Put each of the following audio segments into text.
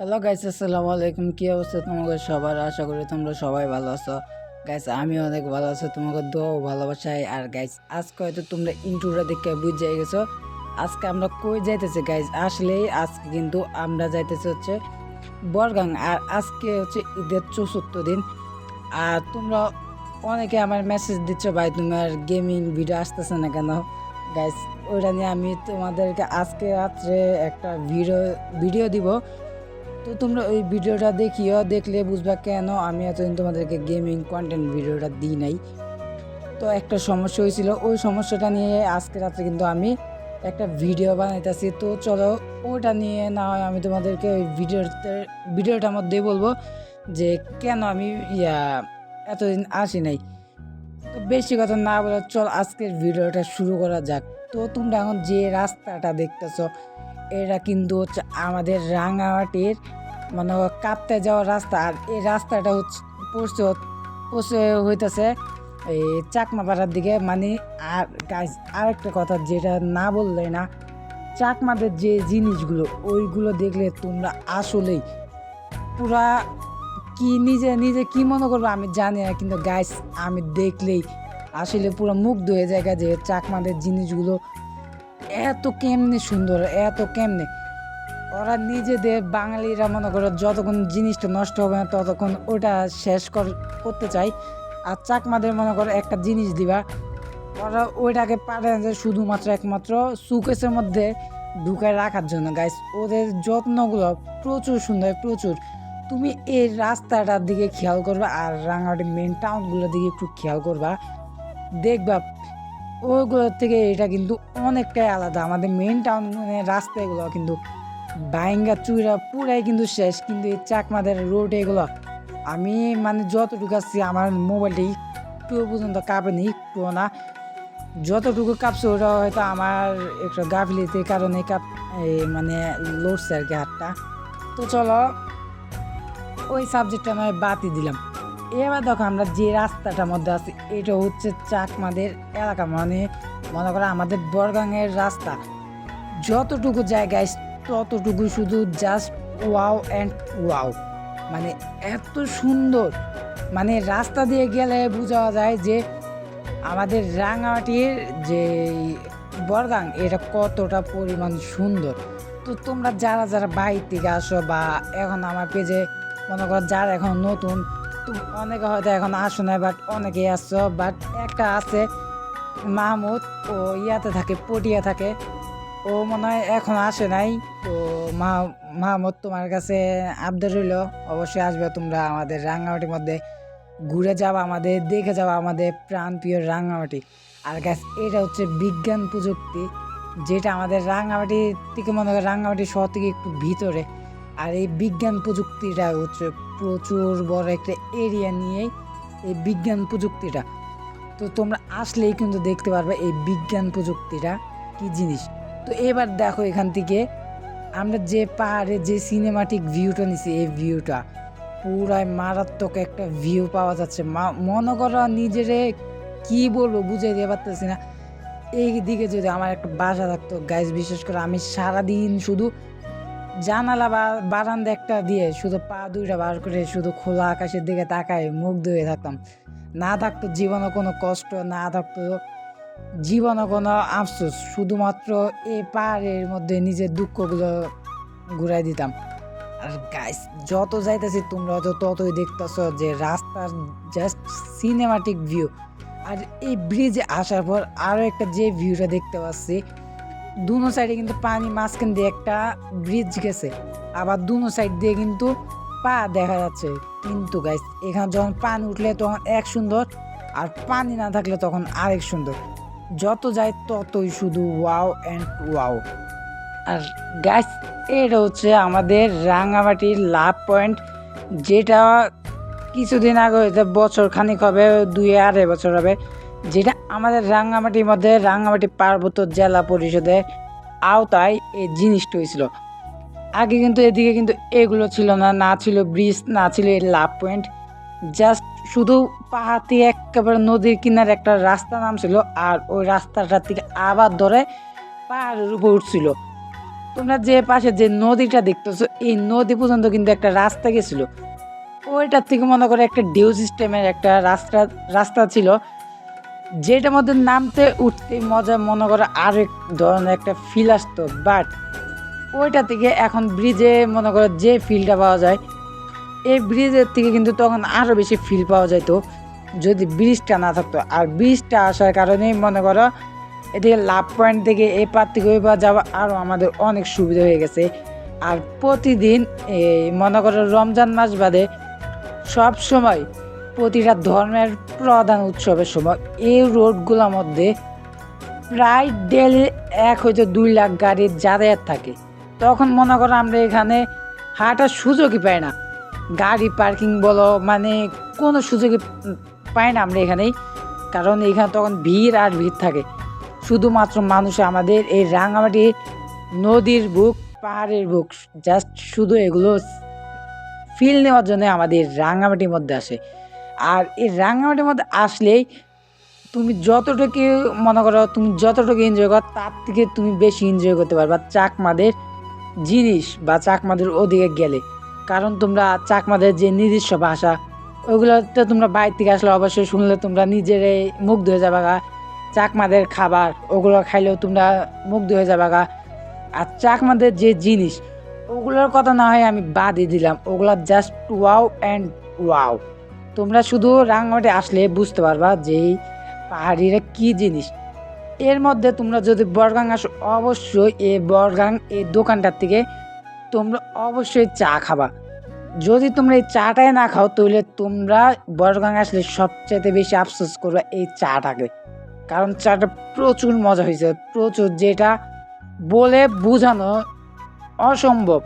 Hello guys আসসালামু আলাইকুম। কি অবস্থা তোমাদের সবার? আশা করি তোমরা সবাই ভালো আছো। গাইস আমি অনেক ভালো আছি তোমাকে দোয়া ভালোবাসাই আর গাইস আজকে হয়তো তোমরা ইন্টুরা দেখে বুঝে গেছো। আজকে আমরা কই যাইতেছি গাইস আসলেই আজকে কিন্তু আমরা যাইতেছি হচ্ছে বরগাং। আর আজকে হচ্ছে ঈদের চতুর্থ দিন। আর তোমরা অনেকে আমার মেসেজ দিচ্ছ, ভাই, তোমার গেমিং ভিডিও আসতেছে না কেন? গাইস ওইটা নিয়ে আমি তোমাদেরকে আজকে রাত্রে একটা ভিডিও ভিডিও দিব। তো তোমরা ওই ভিডিওটা দেখিও, দেখলে বুঝবা কেন আমি এতদিন তোমাদেরকে গেমিং কন্টেন্ট ভিডিওটা দিই নাই। তো একটা সমস্যা হয়েছিল, ওই সমস্যাটা নিয়ে আজকে রাত্রে কিন্তু আমি একটা ভিডিও বানাইতেছি। তো চলো, ওটা নিয়ে না হয় আমি তোমাদেরকে ওই ভিডিওতে, ভিডিওটার মধ্যেই বলব যে কেন আমি ইয়া এতদিন আসি নাই। তো বেশি কথা না বলে চল আজকের ভিডিওটা শুরু করা যাক। তো তোমরা এখন যে রাস্তাটা দেখতেছো, এটা কিন্তু হচ্ছে আমাদের রাঙামাটির মানে কাঁপতে যাওয়ার রাস্তা, আর এই রাস্তাটা হচ্ছে পড়ছে হইতেছে এই চাকমাপাড়ার দিকে। মানে আর গাইজ আরেকটা কথা যেটা না বললে না, চাকমাদের যে জিনিসগুলো, ওইগুলো দেখলে তোমরা আসলেই পুরা কি নিজে নিজে কি মনে করব আমি জানি না, কিন্তু গাইস আমি দেখলেই আসলে পুরো মুগ্ধ হয়ে যায় যে চাকমাদের জিনিসগুলো এত কেমনে সুন্দর, এত কেমনে ওরা নিজেদের বাঙালিরা মনে করো যতক্ষণ জিনিসটা নষ্ট হবে না, ততক্ষণ ওটা শেষ কর- করতে চাই। আর চাকমাদের মনে করো একটা জিনিস দিবা, ওরা ওইটাকে পারে না যে শুধুমাত্র একমাত্র সুকেসের মধ্যে ঢুকায় রাখার জন্য। গাইস ওদের যত্নগুলো প্রচুর সুন্দর, প্রচুর। তুমি এই রাস্তাটার দিকে খেয়াল করবা আর রাঙামাটি মেন টাউনগুলোর দিকে একটু খেয়াল করবা। দেখবা ওইগুলোর থেকে এটা কিন্তু অনেকটাই আলাদা। আমাদের মেন টাউন রাস্তাগুলো কিন্তু বাইঙ্গা চুইরা পুরাই কিন্তু শেষ, কিন্তু এই চাকমাদের রোড এগুলো, আমি মানে যতটুকু আসছি আমার মোবাইলটা একটু পর্যন্ত কাঁপেনি একটু না। যতটুকু কাঁপছে, ওটা হয়তো আমার একটু গাফিলিতে কারণে কাপ মানে লড়ছে আর কি হাতটা। তো চলো, ওই সাবজেক্টটা নয়, বাতি দিলাম। এবার দেখো আমরা যে রাস্তাটার মধ্যে আছি, এটা হচ্ছে চাকমাদের এলাকা। মানে মনে করো আমাদের বরগাংয়ের রাস্তা। যতটুকু জায়গায় ততটুকু শুধু জাস্ট ওয়াও অ্যান্ড ওয়াও মানে এত সুন্দর। মানে রাস্তা দিয়ে গেলে বোঝা যায় যে আমাদের রাঙামাটির যে বরগাং, এটা কতটা পরিমাণ সুন্দর। তো তোমরা যারা যারা বাইর থেকে আসো বা এখন আমার পেজে মনে করো যারা এখন নতুন, তো অনেকে হয়তো এখন আসো না বাট অনেকেই আসছো বাট একটা আছে, মাহমুদ ও ইয়াতে থাকে, পটিয়া থাকে। ও মনে হয় এখন আসে নাই। তো মা, মাহমুদ তোমার কাছে আবদার রইল। অবশ্যই আসবে তোমরা আমাদের রাঙামাটির মধ্যে। ঘুরে যাওয়া আমাদের, দেখে যাওয়া আমাদের প্রাণপ্রিয় রাঙামাটি। আর গাছ এটা হচ্ছে বিজ্ঞান প্রযুক্তি, যেটা আমাদের রাঙামাটি থেকে মনে হয় রাঙামাটি শহর থেকে একটু ভিতরে। আর এই বিজ্ঞান প্রযুক্তিটা হচ্ছে প্রচুর বড় একটা এরিয়া নিয়েই এই বিজ্ঞান প্রযুক্তিটা। তো তোমরা আসলেই কিন্তু দেখতে পারবে এই বিজ্ঞান প্রযুক্তিটা কি জিনিস। তো এবার দেখো এখান থেকে আমরা যে পাহাড়ে যে সিনেমাটিক ভিউটা নিছি, এই ভিউটা পুরাই মারাত্মক একটা ভিউ পাওয়া যাচ্ছে। মনে করো নিজেরে কি বলব বুঝে দিয়ে পারতেছি না। এই দিকে যদি আমার একটা বাসা থাকতো গাইজ বিশেষ করে আমি সারাদিন শুধু জানালা বা বারান্দা একটা দিয়ে শুধু পা দুইটা বার করে শুধু খোলা আকাশের দিকে তাকায় মুগ্ধ হয়ে থাকতাম। না থাকতো জীবনে কোনো কষ্ট, না থাকতো জীবনে কোনো আফসোস, শুধুমাত্র এই পাহাড়ের মধ্যে নিজের দুঃখগুলো ঘুরাই দিতাম। আর গাইস যত যাইতেছি তোমরা তো ততই দেখতেছো যে রাস্তার জাস্ট সিনেমাটিক ভিউ আর এই ব্রিজে আসার পর আরও একটা যে ভিউটা দেখতে পাচ্ছি, দুনো সাইডে কিন্তু পানি, মাঝখান দিয়ে একটা ব্রিজ গেছে। আবার দুনো সাইড দিয়ে কিন্তু পা দেখা যাচ্ছে। কিন্তু গাইস এখানে যখন পানি উঠলে তখন এক সুন্দর, আর পানি না থাকলে তখন আরেক সুন্দর। যত যায় ততই শুধু ওয়াও অ্যান্ড ওয়াও। আর গাছ এটা হচ্ছে আমাদের রাঙামাটির লাভ পয়েন্ট, যেটা কিছুদিন আগে হয়েছে, বছর খানিক হবে, দুই আড়াই বছর হবে, যেটা আমাদের রাঙামাটির মধ্যে, রাঙামাটি পার্বত্য জেলা পরিষদের আওতায় এই জিনিসটা হয়েছিল। আগে কিন্তু এদিকে কিন্তু এগুলো ছিল না না ছিল ব্রিজ, না ছিল এই লাভ পয়েন্ট, জাস্ট শুধু থেকে একেবারে নদীর কিনারে একটা রাস্তা নাম ছিল আর ওই রাস্তাটার থেকে আবার ধরে পাহাড়ের উপর উঠছিল। তোমরা যে পাশে যে নদীটা দেখতেছো, এই নদী পর্যন্ত কিন্তু একটা রাস্তা গেছিল। ওইটার থেকে মনে করে একটা ডিউ সিস্টেমের একটা রাস্তা রাস্তা ছিল। যেটার মধ্যে নামতে উঠতে মজা মনে করো আরেক ধরনের একটা ফিল আসতো বাট ওইটা থেকে এখন ব্রিজে মনে করো যে ফিলটা পাওয়া যায় এই ব্রিজের থেকে কিন্তু তখন আরও বেশি ফিল পাওয়া যেত যদি ব্রিজটা না থাকতো। আর ব্রিজটা আসার কারণেই মনে করো, এদিকে লাভ পয়েন্ট থেকে এই পার থেকে ওই পার যাওয়া আরও আমাদের অনেক সুবিধা হয়ে গেছে। আর প্রতিদিন এই মনে করো রমজান মাস বাদে সব সময় প্রতিটা ধর্মের প্রধান উৎসবের সময় এই রোডগুলোর মধ্যে প্রায় ডেলি এক হয়তো দুই লাখ গাড়ির যাতায়াত থাকে। তখন মনে করো আমরা এখানে হাঁটার সুযোগই পাই না। গাড়ি পার্কিং বলো মানে কোনো সুযোগই পাই না আমরা এখানেই। কারণ এখানে তখন ভিড় আর ভিড় থাকে। শুধুমাত্র মানুষ আমাদের এই রাঙামাটি নদীর বুক, পাহাড়ের বুক জাস্ট শুধু এগুলো ফিল নেওয়ার জন্য আমাদের রাঙামাটির মধ্যে আসে। আর এই রাঙামাটির মধ্যে আসলেই তুমি যতটুকু মনে করো, তুমি যতটুকু এনজয় করো, তার থেকে তুমি বেশি এনজয় করতে পারবা চাকমাদের জিনিস বা চাকমাদের ওদিকে গেলে। কারণ তোমরা চাকমাদের যে নিজস্ব ভাষা ওইগুলোতে তোমরা বাইরে থেকে আসলে অবশ্যই শুনলে তোমরা নিজেরাই মুগ্ধ হয়ে যাবা গা। চাকমাদের খাবার, ওগুলো খাইলেও তোমরা মুগ্ধ হয়ে যাবা গা। আর চাকমাদের যে জিনিস, ওগুলোর কথা না হয় আমি বাদই দিলাম। ওগুলো জাস্ট ওয়াও অ্যান্ড ওয়াও তোমরা শুধু রাঙামাটি আসলে বুঝতে পারবা যে এই পাহাড়িরা কী জিনিস। এর মধ্যে তোমরা যদি বরগাং আসো, অবশ্যই এই বরগাং এই দোকানটার থেকে তোমরা অবশ্যই চা খাবা। যদি তোমরা এই চাটাই না খাও, তাহলে তোমরা বরগাং আসলে সবচাইতে বেশি আফসোস করবে এই চাটাকে। কারণ চাটা প্রচুর মজা হয়েছে, প্রচুর যেটা বলে বোঝানো অসম্ভব।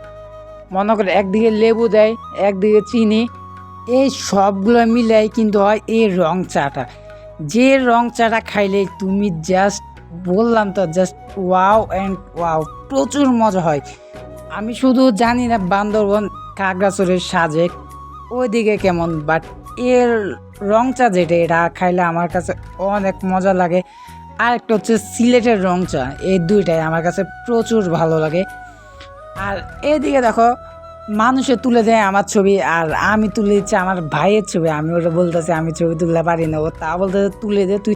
মনে করে একদিকে লেবু দেয়, একদিকে চিনি, এই সবগুলো মিলাই কিন্তু হয় এই রং চাটা। যে রং চাটা খাইলে তুমি জাস্ট বললাম তো জাস্ট ওয়াও অ্যান্ড ওয়াও প্রচুর মজা হয়। আমি শুধু জানি না বান্দরবন কাকড়াচরের সাজে ওইদিকে কেমন বাট এর রং চা যেটা, এটা খাইলে আমার কাছে অনেক মজা লাগে। আর একটা হচ্ছে সিলেটের রং চা এই দুইটাই আমার কাছে প্রচুর ভালো লাগে। আর এদিকে দেখো, মানুষে তুলে দেয় আমার ছবি, আর আমি তুলে দিচ্ছি আমার ভাইয়ের ছবি, আমি ওটা বলতেছি, আমি ছবি তুলতে পারি না, ও তা বলতে তুলে দে, তুই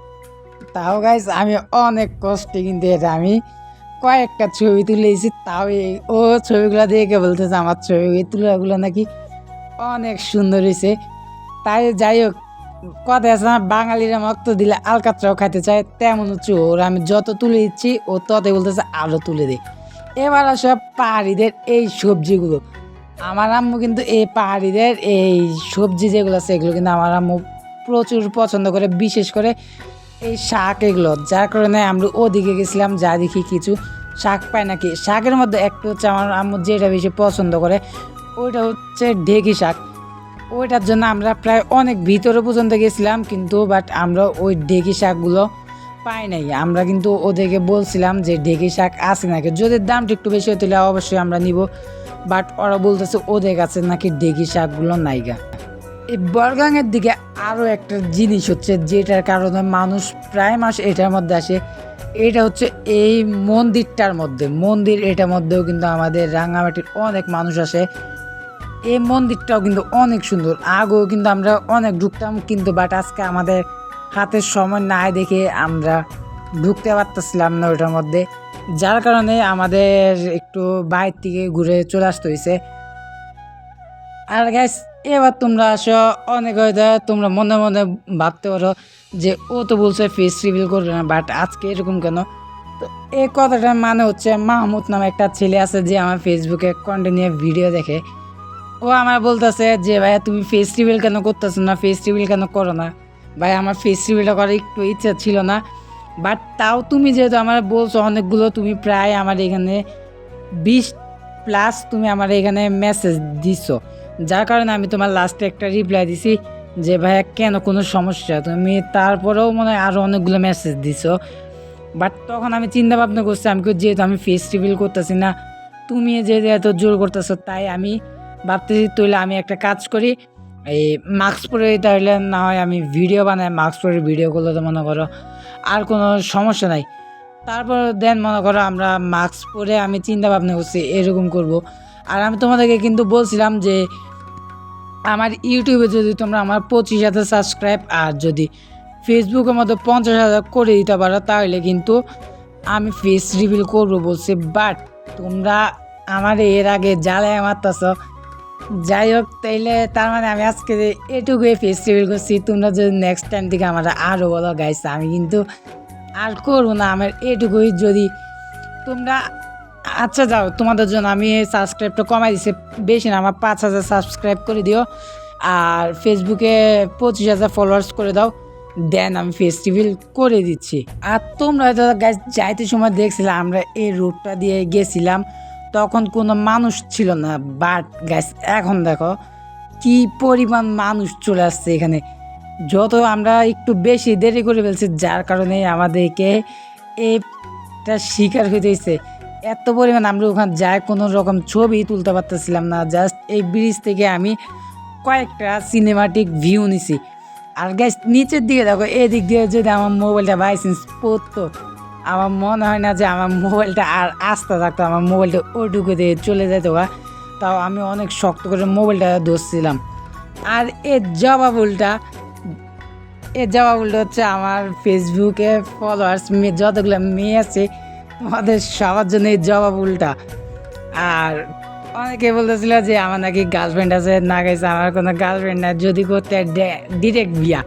তাও গাইস আমি অনেক কষ্টে কিন্তু এটা আমি কয়েকটা ছবি তুলেছি, তাও ও ছবিগুলো দেখে বলতেছে আমার ছবি তুলাগুলো নাকি অনেক সুন্দর হয়েছে তাই যাই হোক, কথা আছে না, বাঙালিরা মক্ত দিলে আলকাতরাও খাইতে চায়, তেমন হচ্ছে ওর। আমি যত তুলে দিচ্ছি, ও ততই বলতেছে আরও তুলে দে। এবার আসে পাহাড়িদের এই সবজিগুলো। আমার আম্মু কিন্তু এই পাহাড়িদের এই সবজি যেগুলো আছে, এগুলো কিন্তু আমার আম্মু প্রচুর পছন্দ করে, বিশেষ করে এই শাক এগুলো, যার কারণে আমরা ওদিকে গেছিলাম, যা দেখি কিছু শাক পাই নাকি। শাকের মধ্যে একটা হচ্ছে আমার আম্মু যেটা বেশি পছন্দ করে, ওইটা হচ্ছে ঢেকি শাক। ওইটার জন্য আমরা প্রায় অনেক ভিতরে পর্যন্ত গেছিলাম, কিন্তু বাট আমরা ওই ঢেকি শাকগুলো পাই নাই। আমরা কিন্তু ওদেরকে বলছিলাম যে ঢেকি শাক আছে নাকি? যদি দামটা একটু বেশি হতো অবশ্যই আমরা নিব, বাট ওরা বলতেছে ওদের কাছে নাকি ঢেকি শাকগুলো নাইগা এই বরগাংয়ের দিকে আরও একটা জিনিস হচ্ছে যেটার কারণে মানুষ প্রায় মাস এটার মধ্যে আসে। এটা হচ্ছে এই মন্দিরটার মধ্যে। মন্দির এটার মধ্যেও কিন্তু আমাদের রাঙামাটির অনেক মানুষ আসে। এই মন্দিরটাও কিন্তু অনেক সুন্দর। আগেও কিন্তু আমরা অনেক ঢুকতাম, কিন্তু বাট আজকে আমাদের হাতের সময় নাই দেখে আমরা ঢুকতে পারতেছিলাম না ওটার মধ্যে। যার কারণে আমাদের একটু বাইরে থেকে ঘুরে চলে আসতে হয়েছে আর গ্যাস এবার তোমরা আসো, অনেক হয়তো তোমরা মনে মনে ভাবতে পারো যে ও তো বলছে ফেস রিভিল করবে না বাট আজকে এরকম কেন? তো এই কথাটার মানে হচ্ছে মাহমুদ নামে একটা ছেলে আছে যে আমার ফেসবুকে কন্টিনিউ ভিডিও দেখে। ও আমার বলতেছে যে, ভাইয়া, তুমি ফেস রিভিল কেন করতেছো না? ফেস রিভিল কেন করো না? ভাই আমার ফেস রিভিলটা করার একটু ইচ্ছা ছিল না বাট তাও তুমি যেহেতু আমার বলছো অনেকগুলো, তুমি প্রায় আমার এখানে বিশ প্লাস তুমি আমার এখানে মেসেজ দিছো। যার কারণে আমি তোমার লাস্টে একটা রিপ্লাই দিছি যে, ভাইয়া, কেন কোনো সমস্যা? তুমি তারপরেও মনে হয় আরও অনেকগুলো মেসেজ দিছো। বাট তখন আমি চিন্তা ভাবনা করছি, আমি যেহেতু আমি ফেস রিভিল করতেছি না, তুমি যেহেতু এত জোর করতেছো তাই আমি ভাবতেছি তাহলে আমি একটা কাজ করি, এই মাস্ক পরে তাহলে না হয় আমি ভিডিও বানাই মাস্ক পরে ভিডিও করলে তো মনে করো আর কোনো সমস্যা নাই। তারপর দেন মনে করো আমরা মাস্ক পরে আমি চিন্তা ভাবনা করছি, এরকম করব। আর আমি তোমাদেরকে কিন্তু বলছিলাম যে আমার ইউটিউবে যদি তোমরা আমার পঁচিশ হাজার সাবস্ক্রাইব আর যদি ফেসবুকের মতো পঞ্চাশ হাজার করে দিতে পারো, তাহলে কিন্তু আমি ফেস রিভিল করব বলছি। বাট তোমরা আমার এর আগে জ্বালায় মারতেছ। যাই হোক, তাইলে তার মানে আমি আজকে এটুকুই ফেস রিভিল করছি, তোমরা যদি নেক্সট টাইম থেকে আমার আরও বলো গাইছ আমি কিন্তু আর করব না। আমার এটুকুই যদি তোমরা আচ্ছা যাও, তোমাদের জন্য আমি সাবস্ক্রাইবটা কমাই দিছি। বেশি না, আমার পাঁচ হাজার সাবস্ক্রাইব করে দিও। আর ফেসবুকে পঁচিশ হাজার ফলোয়ার্স করে দাও। দেন আমি ফেস্টিভ্যাল করে দিচ্ছি। আর তোমরা হয়তো গাছ যাইতে সময় দেখছিলে, আমরা এই রোডটা দিয়ে গেছিলাম। তখন কোনো মানুষ ছিল না। বাট গাছ এখন দেখো, কি পরিমাণ মানুষ চলে আসছে এখানে। যত আমরা একটু বেশি দেরি করে ফেলছি, যার কারণে আমাদেরকে এটা শিকার হইতেছে এত পরিমাণ আমরা ওখানে যাই কোনো রকম ছবি তুলতে পারতেছিলাম না জাস্ট এই ব্রিজ থেকে আমি কয়েকটা সিনেমাটিক ভিউ নিছি। আর গ্যাস নিচের দিকে দেখো, এদিক দিয়ে যদি আমার মোবাইলটা বাইসেন্স পড়তো, আমার মনে হয় না যে আমার মোবাইলটা আর আস্তে থাকতো, আমার মোবাইলটা ওইটুকু দিয়ে চলে যেত বা তাও আমি অনেক শক্ত করে মোবাইলটা ধরছিলাম। আর এর জবাবুলটা এর জবাবুলটা হচ্ছে আমার ফেসবুকে ফলোয়ার্স যতগুলো মেয়ে আছে তোমাদের সবার জন্য এই জবাবুলটা আর অনেকে বলতেছিল যে আমার নাকি গার্লফ্রেন্ড আছে, না গেছে আমার কোনো গার্লফ্রেন্ড নাই, যদি করতে ডিরেক্ট বিয়া।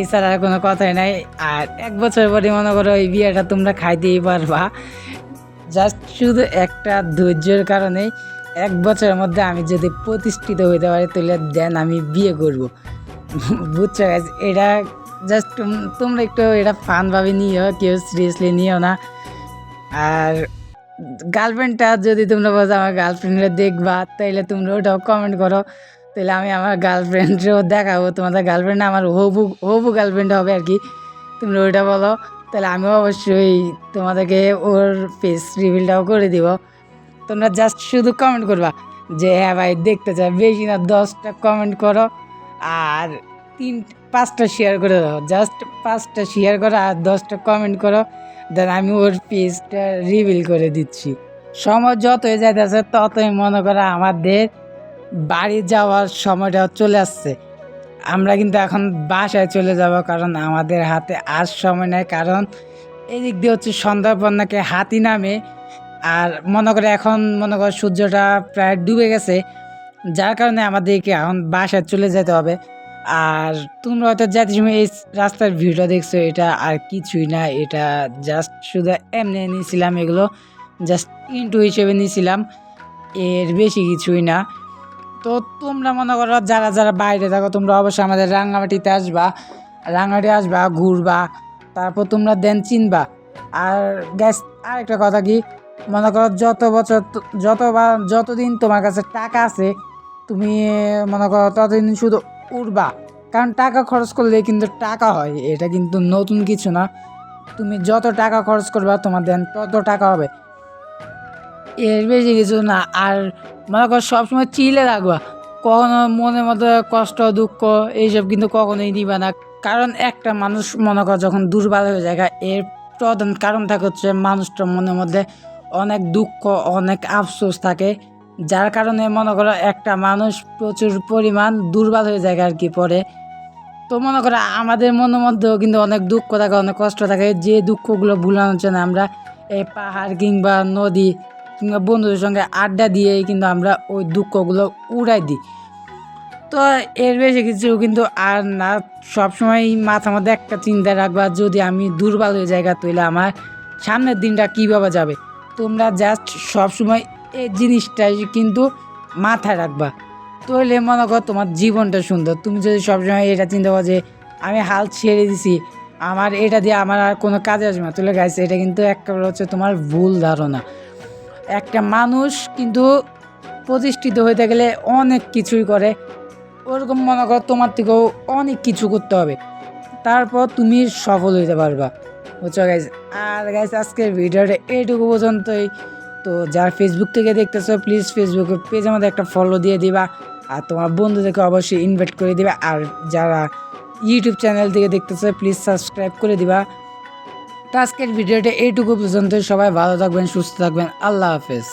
এছাড়া আর কোনো কথাই নাই। আর এক বছর পরে মনে করো এই বিয়েটা তোমরা খাইতেই পারবা। জাস্ট শুধু একটা ধৈর্যের কারণেই এক বছরের মধ্যে আমি যদি প্রতিষ্ঠিত হইতে পারি, তাহলে দেন আমি বিয়ে করব। বুঝছ? এটা জাস্ট তোমরা একটু এটা ফানভাবে নিও, কেউ সিরিয়াসলি নিও না। আর গার্লফ্রেন্ডটা যদি তোমরা বলছো আমার গার্লফ্রেন্ডরা দেখবা, তাইলে তোমরা ওটাও কমেন্ট করো। তাহলে আমি আমার গার্লফ্রেন্ডও দেখাবো। তোমাদের গার্লফ্রেন্ড আমার হবু হবু গার্লফ্রেন্ড হবে আর কি। তোমরা ওইটা বলো। তাহলে আমিও অবশ্যই তোমাদেরকে ওর ফেস রিভিলটাও করে দিব। তোমরা জাস্ট শুধু কমেন্ট করবা যে হ্যাঁ ভাই, দেখতে চাই। বেশি না, দশটা কমেন্ট করো। আর তিন, পাঁচটা শেয়ার করে দাও। জাস্ট পাঁচটা শেয়ার করো আর দশটা কমেন্ট করো। দেন আমি ওর পেজটা রিভিল করে দিচ্ছি। সময় যতই যাইতেছে, ততই মনে করো আমাদের বাড়ি যাওয়ার সময়টা চলে আসছে। আমরা কিন্তু এখন বাসায় চলে যাব কারণ আমাদের হাতে আর সময় নেই, কারণ এদিক দিয়ে হচ্ছে সন্ধ্যার নাকি হাতি নামে আর মনে করে এখন মনে করো সূর্যটা প্রায় ডুবে গেছে, যার কারণে আমাদেরকে এখন বাসায় চলে যেতে হবে। আর তোমরা হয়তো যাতে সময় এই রাস্তার ভিউটা দেখছ, এটা আর কিছুই না, এটা জাস্ট শুধু এমনি নিয়েছিলাম এগুলো জাস্ট ইন্টু হিসেবে নিয়েছিলাম, এর বেশি কিছুই না। তো তোমরা মনে করো, যারা যারা বাইরে থাকো, তোমরা অবশ্যই আমাদের রাঙ্গামাটিতে আসবা, রাঙ্গামাটি আসবা, ঘুরবা, তারপর তোমরা দেন চিনবা। আর গ্যাস আরেকটা কথা কি, মনে করো যত বছর তো- যতবার, যতদিন তোমার কাছে টাকা আছে, তুমি মনে করো ততদিন শুধু উড়বা। কারণ টাকা খরচ করলে কিন্তু টাকা হয়, এটা কিন্তু নতুন কিছু না। তুমি যত টাকা খরচ করবা, তোমার দেন তত টাকা হবে। এর বেশি কিছু না, আর মনে করো সবসময় চিলে রাখবা। কখনো মনের মধ্যে কষ্ট, দুঃখ, এইসব কিন্তু কখনোই নিবা না। কারণ একটা মানুষ মনে কর যখন দুর্বল হয়ে যায়, এর প্রধান কারণ থাকে হচ্ছে মানুষটার মনের মধ্যে অনেক দুঃখ, অনেক আফসোস থাকে। যার কারণে মনে করো একটা মানুষ প্রচুর পরিমাণ দুর্বল হয়ে যায় আর কি পরে। তো মনে করো আমাদের মনের মধ্যেও কিন্তু অনেক দুঃখ থাকে, অনেক কষ্ট থাকে। যে দুঃখগুলো ভুলানোর জন্য আমরা এই পাহাড় কিংবা নদী কিংবা বন্ধুদের সঙ্গে আড্ডা দিয়েই কিন্তু আমরা ওই দুঃখগুলো উড়াই দিই। তো এর বেশি কিছু কিন্তু আর না। সবসময় মাথার মধ্যে একটা চিন্তা রাখবা, যদি আমি দুর্বল হয়ে জায়গা তাহলে আমার সামনের দিনটা কীভাবে যাবে? তোমরা জাস্ট সবসময় এই জিনিসটাই কিন্তু মাথায় রাখবা। তাহলে মনে করো তোমার জীবনটা সুন্দর। তুমি যদি সবসময় এটা চিন্তা করো যে, আমি হাল ছেড়ে দিছি, আমার এটা দিয়ে আমার আর কোনো কাজে আসবে না। তাহলে গাইছে এটা কিন্তু একেবারে হচ্ছে তোমার ভুল ধারণা। একটা মানুষ কিন্তু প্রতিষ্ঠিত হইতে গেলে অনেক কিছুই করে। ওরকম মনে করো তোমার থেকেও অনেক কিছু করতে হবে। তারপর তুমি সফল হইতে পারবা। বুঝছ গাইজ আর গাইজ আজকের ভিডিওটা এইটুকু পর্যন্তই। তো যারা ফেসবুক থেকে দেখতেছো প্লিজ ফেসবুকে পেজ আমাদের একটা ফলো দিয়ে দিবা। আর তোমার বন্ধুদেরকে অবশ্যই ইনভাইট করে দিবা। আর যারা ইউটিউব চ্যানেল থেকে দেখতেছো প্লিজ সাবস্ক্রাইব করে দিবা। তো আজকের ভিডিওটা এইটুকু পর্যন্ত। সবাই ভালো থাকবেন, সুস্থ থাকবেন। আল্লাহ হাফেজ।